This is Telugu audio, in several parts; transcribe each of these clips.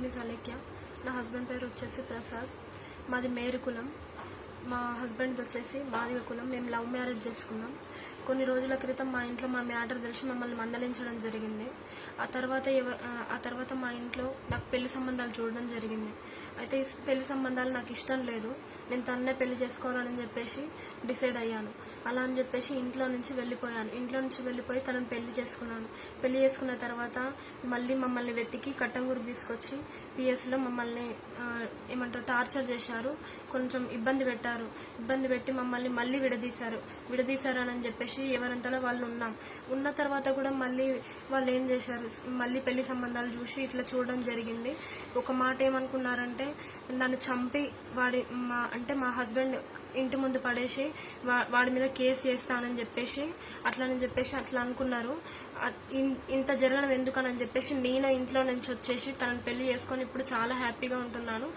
నేమ్ ఇస్ అలేఖ్య నా హస్బెండ్ పేరు వచ్చేసి ప్రసాద్. మాది మేరు కులం. మా హస్బెండ్ వచ్చేసి మాది కులం. మేము లవ్ మ్యారేజ్ చేసుకున్నాం. కొన్ని రోజుల క్రితం మా ఇంట్లో మా మ్యాటర్ తెలిసి మమ్మల్ని మందలించడం జరిగింది. ఆ తర్వాత ఆ తర్వాత మా ఇంట్లో నాకు పెళ్ళి సంబంధాలు చూడడం జరిగింది. అయితే పెళ్ళి సంబంధాలు నాకు ఇష్టం లేదు. నేను తన్నే పెళ్ళి చేసుకోవాలని చెప్పేసి డిసైడ్ అయ్యాను. అలా అని చెప్పేసి ఇంట్లో నుంచి వెళ్ళిపోయాను. ఇంట్లో నుంచి వెళ్ళిపోయి తనను పెళ్ళి చేసుకున్నాను. పెళ్ళి చేసుకున్న తర్వాత మళ్ళీ మమ్మల్ని వెతికి కట్టంగూరు తీసుకొచ్చి పిఎస్లో మమ్మల్ని ఏమంటారు టార్చర్ చేశారు. కొంచెం ఇబ్బంది పెట్టారు. ఇబ్బంది పెట్టి మమ్మల్ని మళ్ళీ విడదీశారు. విడదీశారు అని చెప్పేసి ఎవరంతలో వాళ్ళు ఉన్నాం. ఉన్న తర్వాత కూడా మళ్ళీ వాళ్ళు ఏం చేశారు? మళ్ళీ పెళ్ళి సంబంధాలు చూసి ఇట్లా చూడడం జరిగింది. ఒక మాట ఏమనుకున్నారంటే నన్ను చంపి వాడి మా అంటే మా హస్బెండ్ ఇంటి ముందు పడేసి వా- వాడి మీద కేసు చేస్తానని చెప్పేసి అట్లని చెప్పేసి అట్లా అనుకున్నారు. ఇంత జరగడం ఎందుకని చెప్పేసి నేను ఇంట్లో నుంచి వచ్చేసి తనని పెళ్ళి చేసుకొని ఇప్పుడు చాలా హ్యాపీగా ఉంటున్నాను.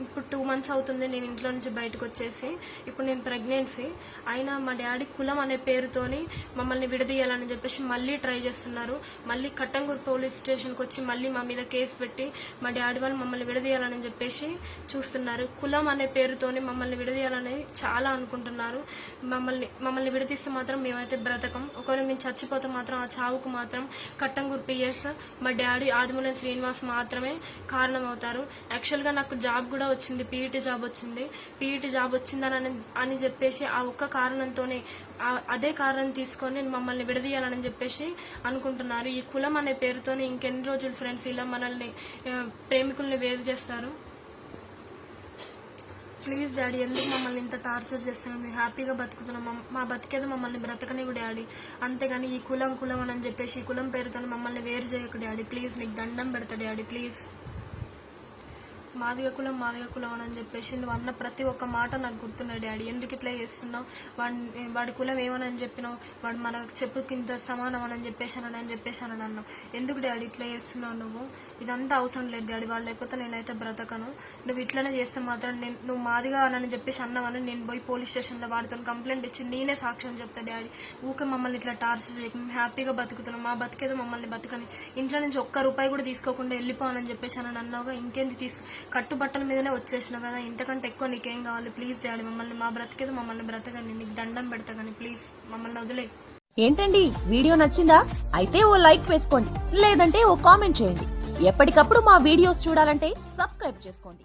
ఇప్పుడు టూ మంత్స్ అవుతుంది నేను ఇంట్లో నుంచి బయటకు వచ్చేసి ఇప్పుడు నేను ప్రెగ్నెన్సీ అయినా మా డాడీ కులం అనే పేరుతోని మమ్మల్ని విడదీయాలని చెప్పేసి మళ్ళీ ట్రై చేస్తున్నారు. మళ్ళీ కట్టంగూరు పోలీస్ స్టేషన్కి వచ్చి మళ్ళీ మా మీద కేసు పెట్టి మా డాడీ వాళ్ళు మమ్మల్ని విడదీయాలని చెప్పేసి చూస్తున్నారు. కులం అనే పేరుతోని మమ్మల్ని విడదీయాలని చాలా అనుకుంటున్నారు. మమ్మల్ని మమ్మల్ని విడదీస్తే మాత్రం మేమైతే బ్రతకం. ఒకవేళ మేము చచ్చిపోతే మాత్రం ఆ చావుకు మాత్రం కట్టంగూరు పిఎస్ మా డాడీ ఆదిమూలం శ్రీనివాస్ మాత్రమే కారణం అవుతారు యాక్చువల్గా నాకు జాబ్ కూడా వచ్చింది పీఈటీ జాబ్ వచ్చింది. పీఈటీ జాబ్ వచ్చిందని అని చెప్పేసి ఆ ఒక్క కారణంతోనే అదే కారణం తీసుకొని మమ్మల్ని విడదీయాలని చెప్పేసి అనుకుంటున్నారు. ఈ కులం అనే పేరుతోనే ఇంకెన్ని రోజులు ఫ్రెండ్స్ ఇలా మనల్ని ప్రేమికుల్ని వేరు చేస్తారు? ప్లీజ్ డాడీ ఎందుకు మమ్మల్ని ఇంత టార్చర్ చేస్తున్నాం మేము హ్యాపీగా బతుకుతున్నాం. మా బతికేది మమ్మల్ని బ్రతకనివ్వు డాడీ. అంతేగాని ఈ కులం కులం అని చెప్పేసి ఈ కులం పేరుతో మమ్మల్ని వేరు చేయకు డాడీ. ప్లీజ్ నీకు దండం పెడతా డాడీ ప్లీజ్. మాదిగ కులం మాదిగ కులం అని చెప్పేసి నువ్వు అన్న ప్రతి ఒక్క మాట నాకు గుర్తున్నాయి డాడీ. ఎందుకు ఇట్లా చేస్తున్నావు? వాడి వాడి కులం ఏమని చెప్పినావు? వాడు మన చెప్పు కింద సమానం అని చెప్పేసి అని అని చెప్పేసి అని అన్నావు. ఎందుకు డాడీ ఇట్లా చేస్తున్నావు నువ్వు? ఇదంతా అవసరం లేదు డాడీ. వాళ్ళు లేకపోతే నేనైతే బ్రతకను. నువ్వు ఇట్లనే చేస్తే మాత్రం నేను నువ్వు మాదిగా అని చెప్పేసి అన్నావని నేను పోయి పోలీస్ స్టేషన్లో వాడితో కంప్లైంట్ ఇచ్చి నేనే సాక్ష్యం చెప్తా డాడీ. ఊకే మమ్మల్ని ఇట్లా టార్చర్ చేయకు. మేము హ్యాపీగా బతుకుతున్నాం. మా బతికేదో మమ్మల్ని బతకని. ఇంట్లో నుంచి ఒక్క రూపాయి కూడా తీసుకోకుండా వెళ్ళిపోవాలని చెప్పేసి అని అన్నావుగా. ఇంకేంది తీసు కట్టుబట్టల మీదనే వచ్చేసినావు కదా ఇంతకంటే ఎక్కువ నీకేం కావాలి? ప్లీజ్ డాడీ మమ్మల్ని మా బ్రతికేది మమ్మల్ని బ్రతకని నీకు దండం పెడతా కానీ ప్లీజ్ మమ్మల్ని వదిలే. ఏంటండి వీడియో నచ్చిందా? అయితే ఓ లైక్ వేసుకోండి లేదంటే ఓ కామెంట్ చేయండి. ఎప్పటికప్పుడు మా వీడియోస్ చూడాలంటే సబ్స్క్రైబ్ చేసుకోండి.